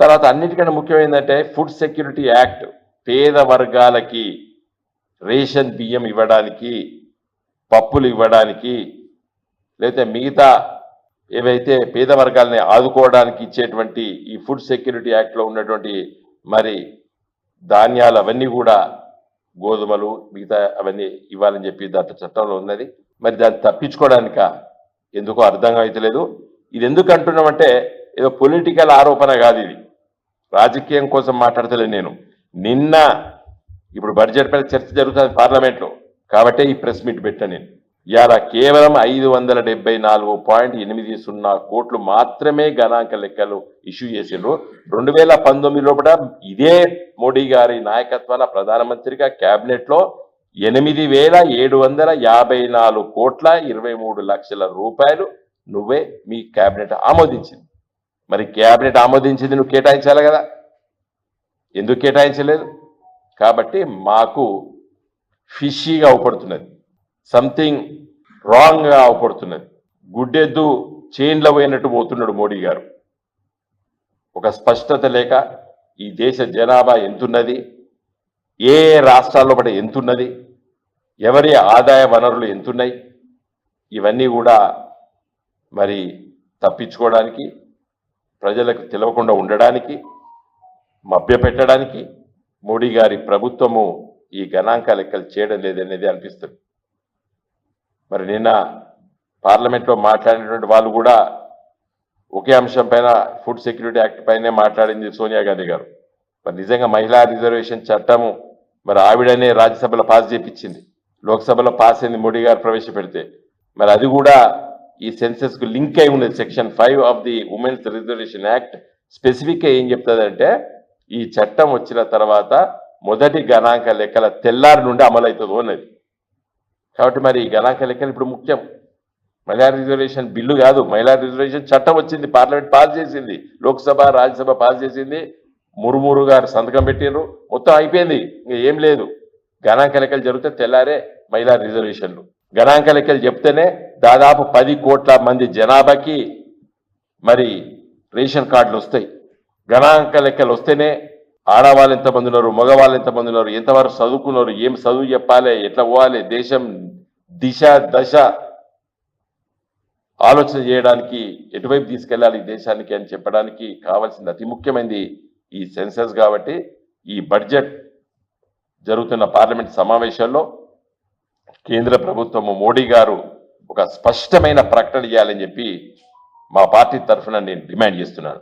తర్వాత అన్నిటికన్నా ముఖ్యం ఏంటంటే ఫుడ్ సెక్యూరిటీ యాక్ట్ పేద వర్గాలకి రేషన్ బియ్యం ఇవ్వడానికి పప్పులు ఇవ్వడానికి లేకపోతే మిగతా ఏవైతే పేద వర్గాలని ఆదుకోవడానికి ఇచ్చేటువంటి ఈ ఫుడ్ సెక్యూరిటీ యాక్ట్లో ఉన్నటువంటి మరి ధాన్యాలు అవన్నీ కూడా గోధుమలు మిగతా అవన్నీ ఇవ్వాలని చెప్పి దాంట్లో చట్టంలో ఉన్నది. మరి దాన్ని తప్పించుకోవడానిక ఎందుకో అర్థం అవుతలేదు ఇది ఎందుకు అంటున్నామంటే ఏదో పొలిటికల్ ఆరోపణ కాదు ఇది. రాజకీయం కోసం మాట్లాడతలే నేను. నిన్న ఇప్పుడు బడ్జెట్ పైన చర్చ జరుగుతుంది పార్లమెంట్లో. కాబట్టే ఈ ప్రెస్ మీట్ పెట్టాను నేను. ఇవాళ కేవలం ఐదు వందల డెబ్బై నాలుగు పాయింట్ ఎనిమిది సున్నా కోట్లు మాత్రమే గణాంక లెక్కలు ఇష్యూ చేసిండ్రు. రెండు వేల పంతొమ్మిది లోపల ఇదే మోడీ గారి నాయకత్వాన ప్రధానమంత్రిగా క్యాబినెట్లో ఎనిమిది వేల ఏడు వందల యాభై నాలుగు కోట్ల ఇరవై మూడు లక్షల రూపాయలు నువ్వే మీ క్యాబినెట్ ఆమోదించింది. మరి క్యాబినెట్ ఆమోదించింది నువ్వు కేటాయించాలి కదా. ఎందుకు కేటాయించలేదు? కాబట్టి మాకు ఫిషీగా అవపడుతున్నది. సంథింగ్ రాంగ్గా అవపడుతున్నది. గుడ్డెద్దు చేన్ల పోయినట్టు పోతున్నాడు మోడీ గారు. ఒక స్పష్టత లేక ఈ దేశ జనాభా ఎంతున్నది? ఏ ఏ రాష్ట్రాల్లో పడి ఎంతున్నది? ఎవరి ఆదాయ వనరులు ఎంతున్నాయి? ఇవన్నీ కూడా మరి తప్పించుకోవడానికి ప్రజలకు తెలవకుండా ఉండడానికి మభ్యపెట్టడానికి మోడీ గారి ప్రభుత్వము ఈ గణాంక లెక్కలు చేయడం లేదనేది అనిపిస్తుంది. మరి నిన్న పార్లమెంట్లో మాట్లాడినటువంటి వాళ్ళు కూడా ఒకే అంశం పైన ఫుడ్ సెక్యూరిటీ యాక్ట్ పైనే మాట్లాడింది సోనియా గాంధీ గారు. మరి నిజంగా మహిళా రిజర్వేషన్ చట్టము మరి ఆవిడనే రాజ్యసభలో పాస్ చేపించింది. లోక్సభలో పాస్ అయింది మోడీ గారు ప్రవేశపెడితే. మరి అది కూడా ఈ సెన్సెస్కు లింక్ అయి ఉన్నది section five of the women's reservation act స్పెసిఫిక్గా ఏం చెప్తుందంటే ఈ చట్టం వచ్చిన తర్వాత మొదటి గణాంక లెక్కల తెల్లారి నుండి అమలవుతుందో అన్నది కాబట్టి మరి ఈ గణాంక లెక్కలు ఇప్పుడు ముఖ్యం. మహిళా రిజర్వేషన్ బిల్లు కాదు మహిళా రిజర్వేషన్ చట్టం వచ్చింది పార్లమెంట్ పాస్ చేసింది లోక్సభ రాజ్యసభ పాస్ చేసింది మురుమురు గారు సంతకం పెట్టిండ్రు మొత్తం అయిపోయింది ఇంకా ఏం లేదు. గణాంక లెక్కలు జరిగితే తెల్లారే మహిళా రిజర్వేషన్లు. గణాంక లెక్కలు చెప్తేనే దాదాపు పది కోట్ల మంది జనాభాకి మరి రేషన్ కార్డులు వస్తాయి. గణాంక లెక్కలు వస్తేనే ఆడవాళ్ళు ఎంతమంది ఉన్నారు మగవాళ్ళు ఎంతమంది ఉన్నారు ఎంతవరకు చదువుకున్నారు ఏం చదువు చెప్పాలి ఎట్లా పోవాలి దేశం దిశ దశ ఆలోచన చేయడానికి ఎటువైపు తీసుకెళ్ళాలి దేశానికి అని చెప్పడానికి కావాల్సింది అతి ముఖ్యమైనది ఈ సెన్సెస్ కాబట్టి ఈ బడ్జెట్ జరుగుతున్న పార్లమెంట్ సమావేశాల్లో కేంద్ర ప్రభుత్వము మోడీ గారు ఒక స్పష్టమైన ప్రకటన చేయాలని చెప్పి మా పార్టీ తరఫున నేను డిమాండ్ చేస్తున్నాను.